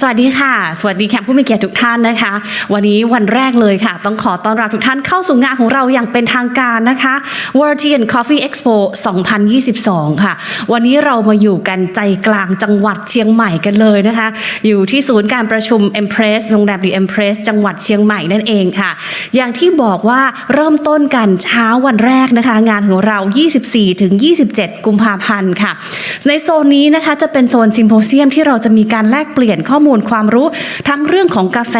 สวัสดีค่ะ สวัสดีแขกผู้มีเกียรติทุกท่านนะคะ วันนี้วันแรกเลยค่ะ ต้องขอต้อนรับทุกท่านเข้าสู่งานของเราอย่างเป็นทางการนะคะ World Tea and Coffee Expo 2022 ค่ะ วันนี้เรามาอยู่กันใจกลางจังหวัดเชียงใหม่กันเลยนะคะ อยู่ที่ศูนย์การประชุม Empress โรงแรม The Empress จังหวัดเชียงใหม่นั่นเองค่ะ อย่างที่บอกว่าเริ่มต้นกันเช้าวันแรกนะคะ งานของเรา 24ถึง27 กุมภาพันธ์ค่ะ ในโซนนี้นะคะจะเป็นโซนซิมโพเซียมที่เราจะมีการแลกเปลี่ยนข้อมูลความรู้ทั้งเรื่องของกาแฟ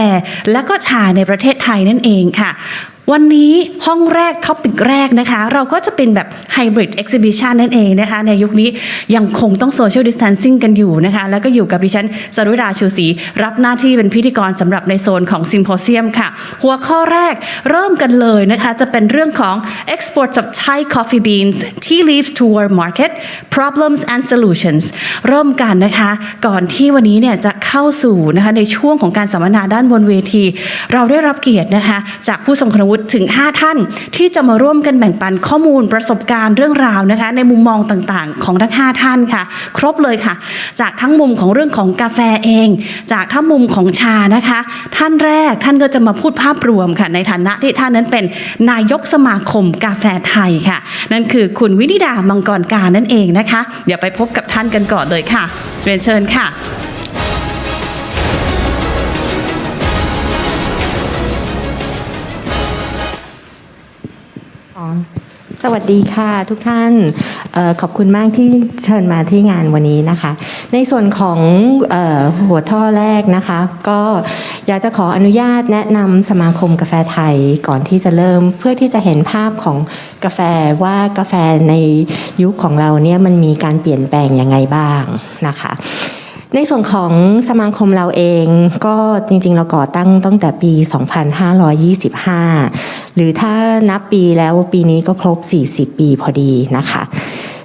และก็ชาในประเทศไทยนั่นเองค่ะ วันนี้ห้องแรกท็อปิกแรกนะคะ เราก็จะเป็นแบบไฮบริดเอ็กซิบิชันนั่นเองนะคะ ในยุคนี้ยังคงต้องโซเชียลดิส a ทนซิ่งกันอยู่นะคะ แล้วก็อยู่กับดิฉันสรุดาชูศรีรับหน้าที่เป็นพิธีกรสำหรับในโซนของซิมโพเซียมค่ะ หัวข้อแรกเริ่มกันเลยนะคะ จะเป็นเรื่องของ exports of Thai coffee beans tea leaves to world market problems and solutions เริ่มกันนะคะ ก่อนที่วันนี้เนี่ยจะเข้าสู่นะคะในช่วงของการสัมมนาด้านบนเวที เราได้รับเกียรตินะคะจากผู้ทรงคุณวุฒิถึง 5 ท่าน ที่จะมาร่วมกันแบ่งปันข้อมูลประสบการณ์เรื่องราวนะคะ ในมุมมองต่างๆ ของทั้ง 5 ท่านค่ะ ครบเลยค่ะ จากทั้งมุมของเรื่องของกาแฟเอง จากทั้งมุมของชานะคะ ท่านแรกท่านก็จะมาพูดภาพรวมค่ะ ในฐานะที่ท่านนั้นเป็นนายกสมาคมกาแฟไทยค่ะ นั่นคือคุณวินิดามังกรการนั่นเองนะคะ เดี๋ยวไปพบกับท่านกันก่อนเลยค่ะเรียนเชิญค่ะ สวัสดีค่ะทุกท่านออขอบคุณมากที่เชิญมาที่งานวันนี้นะคะ ในส่วนของออหัวท่อแรกนะคะ ก็อยากจะขออนุญาตแนะนำสมาคมกาแฟไทยก่อนที่จะเริ่ม เพื่อที่จะเห็นภาพของกาแฟว่ากาแฟในยุคของเราเนี่ยมันมีการเปลี่ยนแปลงยังไงบ้างนะคะในส่วนของสมาคมเราเองก็จริงๆ เราก่อตั้งตั้งแต่ปี 2525 หรือถ้านับปีแล้วปีนี้ก็ครบ 40 ปีพอดีนะคะ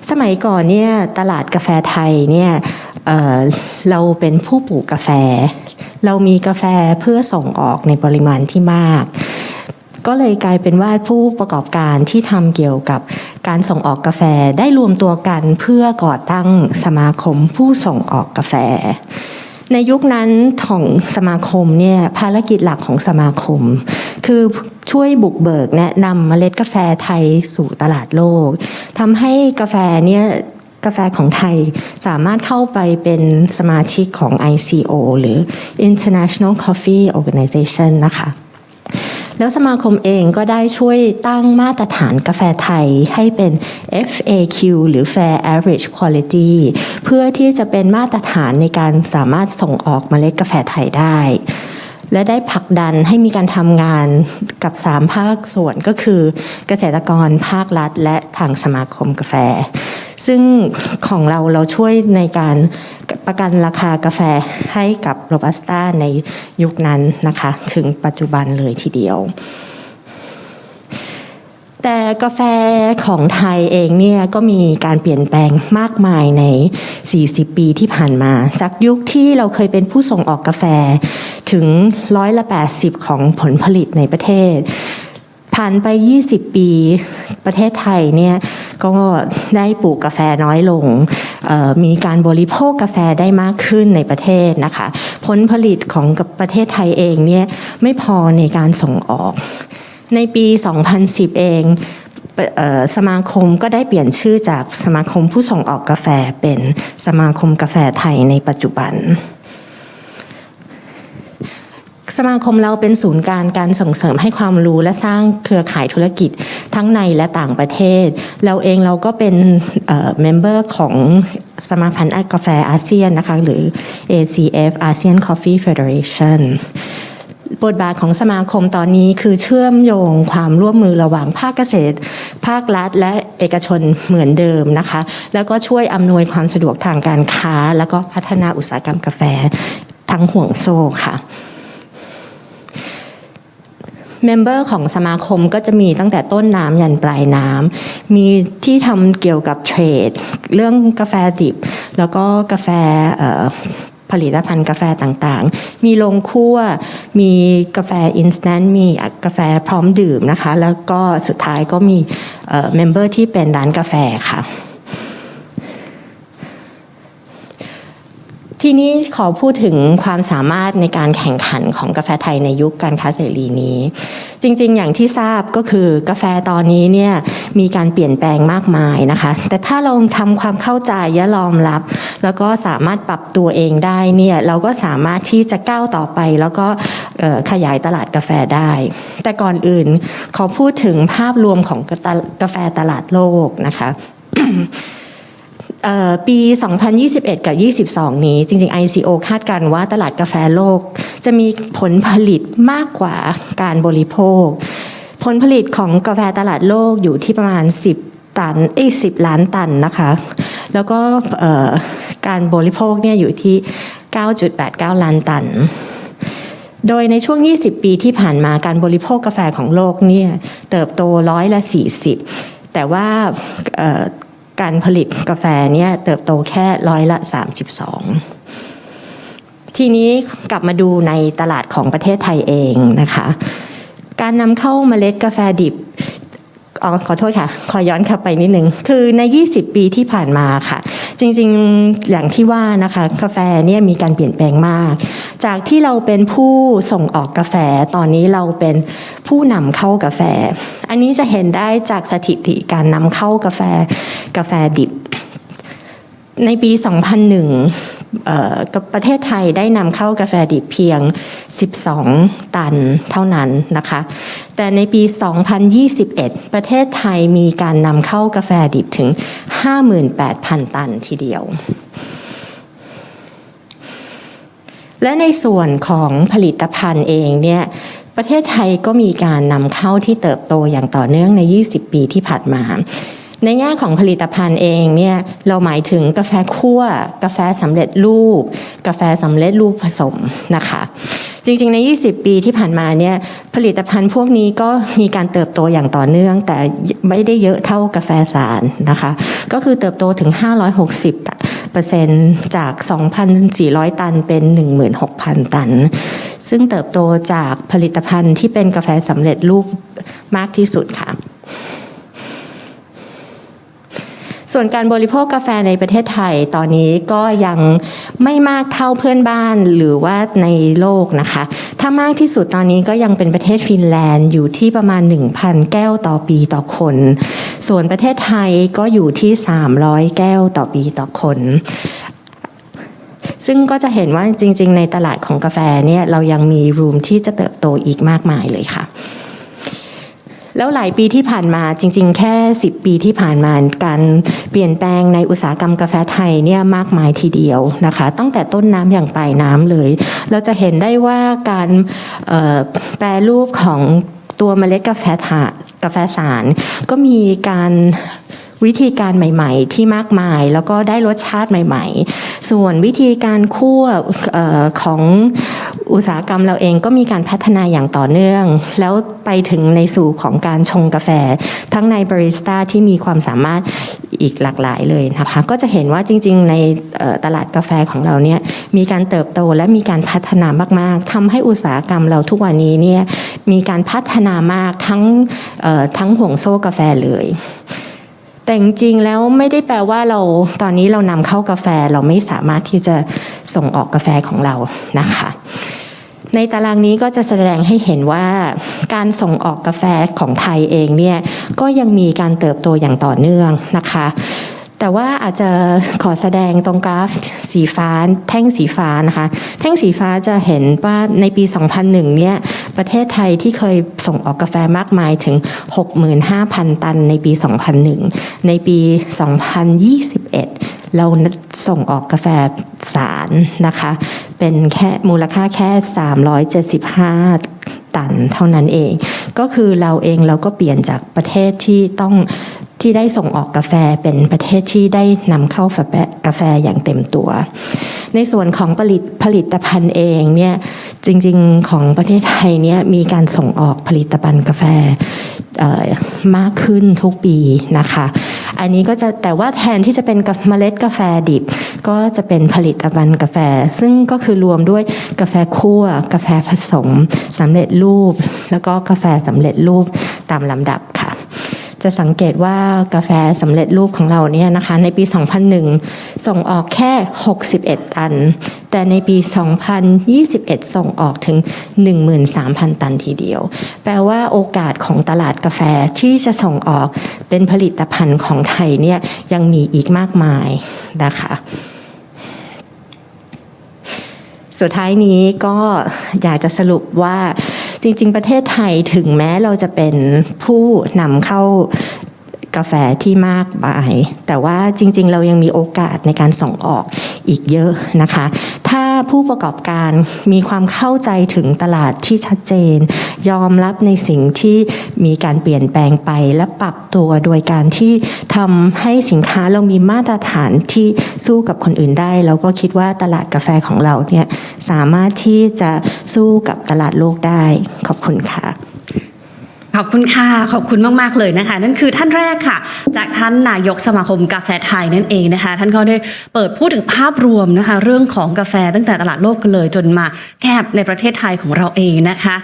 สมัยก่อนเนี่ยตลาดกาแฟไทยเนี่ยเเราเป็นผู้ปลูกกาแฟ เรามีกาแฟเพื่อส่งออกในปริมาณที่มากก็เลยกลายเป็นว่าผู้ประกอบการที่ทำเกี่ยวกับการส่งออกกาแฟได้รวมตัวกันเพื่อก่อตั้งสมาคมผู้ส่งออกกาแฟ ในยุคนั้นของสมาคมเนี่ยภารกิจหลักของสมาคม คือช่วยบุกเบิกแนะนำเมล็ดกาแฟไทยสู่ตลาดโลกทำให้กาแฟเนี่ยกาแฟของไทยสามารถเข้าไปเป็นสมาชิกของ ICO หรือ International Coffee Organization นะคะ แล้วสมาคมเองก็ได้ช่วยตั้งมาตรฐานกาแฟไทยให้เป็น FAQ หรือ Fair Average Quality เพื่อที่จะเป็นมาตรฐานในการสามารถส่งออกเมล็ดกาแฟไทยได้ และได้ผลักดันให้มีการทำงานกับ 3 ภาคส่วนก็คือเกษตรกรภาครัฐ และทางสมาคมกาแฟ ซึ่งของเราเราช่วยในการประกันราคากาแฟให้กับโรบัสต้าในยุคนั้นนะคะ ถึงปัจจุบันเลยทีเดียว แต่กาแฟของไทยเองเนี่ยก็มีการเปลี่ยนแปลงมากมายใน 40 ปีที่ผ่านมา จากยุคที่เราเคยเป็นผู้ส่งออกกาแฟถึงร้อยละ 80 ของผลผลิตในประเทศ ผ่านไป 20 ปีประเทศไทยเนี่ยก็ได้ปลูกกาแฟน้อยลง มีการบริโภคกาแฟได้มากขึ้นในประเทศนะคะ ผลผลิตของกับประเทศไทยเองเนี่ยไม่พอในการส่งออก ในปี 2010 เองสมาคมก็ได้เปลี่ยนชื่อจากสมาคมผู้ส่งออกกาแฟเป็นสมาคมกาแฟไทยในปัจจุบัน สมาคมเราเป็นศูนย์การการส่งเสริมให้ความรู้และสร้างเครือข่ายธุรกิจทั้งในและต่างประเทศ เราเองเราก็เป็นเมมเบอร์ของสมาพันธ์กาแฟอาเซียนนะคะหรือ ACF ASEAN Coffee Federation บทบาทของสมาคมตอนนี้คือเชื่อมโยงความร่วมมือระหว่างภาคเกษตร ภาครัฐ และเอกชนเหมือนเดิมนะคะ แล้วก็ช่วยอำนวยความสะดวกทางการค้า แล้วก็พัฒนาอุตสาหกรรมกาแฟทั้งห่วงโซ่ค่ะเมมเบอร์ของสมาคมก็จะมีตั้งแต่ต้นน้ำยันปลายน้ำ มีที่ทำเกี่ยวกับเทรด เรื่องกาแฟดิบ แล้วก็กาแฟ ผลิตภัณฑ์กาแฟต่างๆ มีโรงคั่ว มีกาแฟอินสแตนต์มีกาแฟพร้อมดื่มนะคะ แล้วก็สุดท้ายก็มีเมมเบอร์ที่เป็นร้านกาแฟค่ะ ทีนี้ขอพูดถึงความสามารถในการแข่งขันของกาแฟไทยในยุคการค้าเสรีนี้ จริงๆ อย่างที่ทราบก็คือกาแฟตอนนี้เนี่ยมีการเปลี่ยนแปลงมากมายนะคะ แต่ถ้าเราทำความเข้าใจและยอมรับ แล้วก็สามารถปรับตัวเองได้เนี่ยเราก็สามารถที่จะก้าวต่อไป แล้วก็ขยายตลาดกาแฟได้ แต่ก่อนอื่นขอพูดถึงภาพรวมของกาแฟตลาดโลกนะคะ ปี 2021 กับ 22 นี้จริงๆ ICO คาดการณ์ว่าตลาดกาแฟโลก จะมีผลผลิตมากกว่าการบริโภค ผลผลิตของกาแฟตลาดโลกอยู่ที่ประมาณ 10 ตันเอ้ย10ล้านตันนะคะ แล้วก็การบริโภคเนี่ยอยู่ที่ 9.89 ล้านตัน โดยในช่วง 20 ปีที่ผ่านมาการบริโภคกาแฟของโลกเนี่ยเติบโตร้อยละ 40 แต่ว่า การผลิตกาแฟเนี่ยเติบโตแค่ร้อยละ 32 ทีนี้กลับมาดูในตลาดของประเทศไทยเองนะคะ การนำเข้าเมล็ดกาแฟดิบอ๋อขอโทษค่ะ ขอย้อนกลับไปนิดนึง คือใน 20 ปีที่ผ่านมาค่ะ จริงๆอย่างที่ว่านะคะกาแฟเนี่ยมีการเปลี่ยนแปลงมาก จากที่เราเป็นผู้ส่งออกกาแฟตอนนี้เราเป็นผู้นำเข้ากาแฟ อันนี้จะเห็นได้จากสถิติการนำเข้ากาแฟกาแฟดิบ ในปี 2001 ประเทศไทยได้นำเข้ากาแฟดิบเพียง 12 ตันเท่านั้นนะคะ แต่ในปี 2021 ประเทศไทยมีการนำเข้ากาแฟดิบถึง 58,000 ตันทีเดียว และในส่วนของผลิตภัณฑ์เองเนี่ยประเทศไทยก็มีการนำเข้าที่เติบโตอย่างต่อเนื่องใน 20 ปีที่ผ่านมา ในแง่ของผลิตภัณฑ์เองเนี่ยเราหมายถึงกาแฟคั่ว กาแฟสำเร็จรูป กาแฟสำเร็จรูปผสมนะคะ จริงๆ ใน 20 ปีที่ผ่านมาเนี่ยผลิตภัณฑ์พวกนี้ก็มีการเติบโตอย่างต่อเนื่อง แต่ไม่ได้เยอะเท่ากาแฟสารนะคะ ก็คือเติบโตถึง 560เปอร์เซ็นต์จาก 2,400 ตันเป็น 16,000 ตัน ซึ่งเติบโตจากผลิตภัณฑ์ที่เป็นกาแฟสำเร็จรูปมากที่สุดค่ะ ส่วนการบริโภคกาแฟในประเทศไทยตอนนี้ก็ยังไม่มากเท่าเพื่อนบ้านหรือว่าในโลกนะคะ ถ้ามากที่สุดตอนนี้ก็ยังเป็นประเทศฟินแลนด์อยู่ที่ประมาณ 1,000 แก้วต่อปีต่อคน ส่วนประเทศไทยก็อยู่ที่ 300 แก้วต่อปีต่อคนซึ่งก็จะเห็นว่าจริง ๆ ในตลาดของกาแฟเนี่ยเรายังมีรูมที่จะเติบโตอีกมากมายเลยค่ะ แล้วหลายปีที่ผ่านมาจริง ๆ แค่ 10 ปีที่ผ่านมาการเปลี่ยนแปลงในอุตสาหกรรมกาแฟไทยเนี่ยมากมายทีเดียวนะคะ ตั้งแต่ต้นน้ำอย่างปลายน้ำเลย เราจะเห็นได้ว่าการแปรรูปของตัวเมล็ดกาแฟถากาแฟสาร ก็มีการ วิธีการใหม่ ๆ ที่มากมาย แล้วก็ได้รสชาติใหม่ ๆ ส่วนวิธีการคั่วออของอุตสาหกรรมเราเองก็มีการพัฒนาอย่างต่อเนื่อง แล้วไปถึงในสู่ของการชงกาแฟ ทั้งในบริสต้าที่มีความสามารถอีกหลากหลายเลยนะคะก็จะเห็นว่าจริง ๆ ในตลาดกาแฟของเราเนี่ยมีการเติบโตและมีการพัฒนามาก ๆทำให้อุตสาหกรรมเราทุกวันนี้เนี่ยมีการพัฒนามากทั้งทั้งห่วงโซ่กาแฟเลย แต่จริงๆแล้วไม่ได้แปลว่าเราตอนนี้เรานำเข้ากาแฟเราไม่สามารถที่จะส่งออกกาแฟของเรานะคะ ในตารางนี้ก็จะแสดงให้เห็นว่าการส่งออกกาแฟของไทยเองเนี่ยก็ยังมีการเติบโตอย่างต่อเนื่องนะคะ แต่ว่าอาจจะขอแสดงตรงกราฟสีฟ้าแท่งสีฟ้านะคะ แท่งสีฟ้าจะเห็นว่าในปี 2001 เนี่ยประเทศไทยที่เคยส่งออกกาแฟมากมายถึง 65,000 ตันในปี 2001 ในปี 2021 เราส่งออกกาแฟสารนะคะ เป็นแค่มูลค่าแค่ 375 ตันเท่านั้นเอง ก็คือเราเองเราก็เปลี่ยนจากประเทศที่ต้อง ที่ได้ส่งออกกาแฟเป็นประเทศที่ได้นำเข้ากาแฟอย่างเต็มตัว ในส่วนของผลิตผลิตภัณฑ์เองเนี่ยจริงๆของประเทศไทยเนี่ยมีการส่งออกผลิตภัณฑ์กาแฟมากขึ้นทุกปีนะคะ อันนี้ก็จะแต่ว่าแทนที่จะเป็นเมล็ดกาแฟดิบ ก็จะเป็นผลิตภัณฑ์กาแฟ ซึ่งก็คือรวมด้วยกาแฟคั่ว กาแฟผสมสำเร็จรูป แล้วก็กาแฟสำเร็จรูปตามลำดับค่ะ จะสังเกตว่ากาแฟสำเร็จรูปของเราเนี่ยนะคะในปี 2001 ส่งออกแค่ 61 ตัน แต่ในปี 2021 ส่งออกถึง 13,000 ตันทีเดียว แปลว่าโอกาสของตลาดกาแฟที่จะส่งออกเป็นผลิตภัณฑ์ของไทยเนี่ยยังมีอีกมากมายนะคะสุดท้ายนี้ก็อยากจะสรุปว่า จริง ๆ ประเทศไทยถึงแม้เราจะเป็นผู้นำเข้ากาแฟที่มากมายแต่ว่าจริง ๆ เรายังมีโอกาสในการส่งออกอีกเยอะนะคะ ถ้าผู้ประกอบการมีความเข้าใจถึงตลาดที่ชัดเจน ยอมรับในสิ่งที่ มีการเปลี่ยนแปลงไปและปรับตัวโดยการที่ทำให้สินค้าเรามีมาตรฐานที่สู้กับคนอื่นได้แล้วก็คิดว่าตลาดกาแฟของเราเนี่ยสามารถที่จะสู้กับตลาดโลกได้ ขอบคุณค่ะขอบคุณค่ะ ขอบคุณมาก ๆ เลยนะคะ นั่นคือท่านแรกค่ะ จากท่านนายกสมาคมกาแฟไทยนั่นเองนะคะ ท่านก็ได้เปิดพูดถึงภาพรวมนะคะ เรื่องของกาแฟตั้งแต่ตลาดโลกกันเลยจนมาแคบในประเทศไทยของเราเองนะคะ